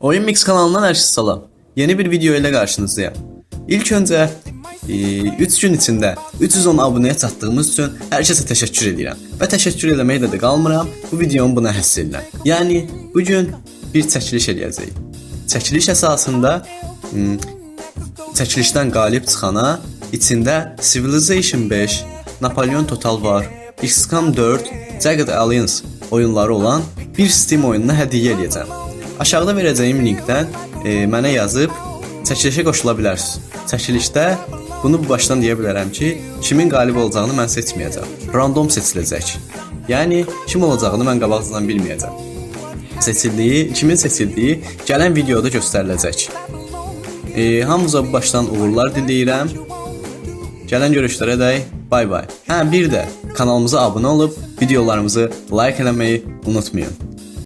Oyun Mix kanalından hər kəsə salam. Yeni bir video ilə qarşınızdayım. İlk öncə 3 gün içində 310 abunəyə çatdığımız üçün hər kəsə təşəkkür edirəm. Və təşəkkür eləməklə də qalmıram. Bu videomu buna həsr edirəm. Yəni bu gün bir çəkiliş eləyəcəyik. Çəkiliş əsasında hmm, çəkilişdən qalib çıxana içində Civilization 5, Napoleon Total War, XCOM 4, Jagged Alliance oyunları olan bir Steam oyununu hədiyyə eləyəcəm. Aşağıda verəcəyim linkdən e, mənə yazıb çəkilişə qoşula bilərsiniz. Çəkilişdə bunu bu başdan deyə bilərəm ki, kimin qalib olacağını mən seçməyəcəm. Random seçiləcək. Yəni kim olacağını mən qabaqcadan bilməyəcəm. Seçildiyi, kimin seçildiyi gələn videoda göstəriləcək. E, hamınıza bu başdan uğurlar diləyirəm. Gələn görüşlərə dək bay bay. Hə bir də kanalımıza abunə olub videolarımızı like eləməyi unutmayın.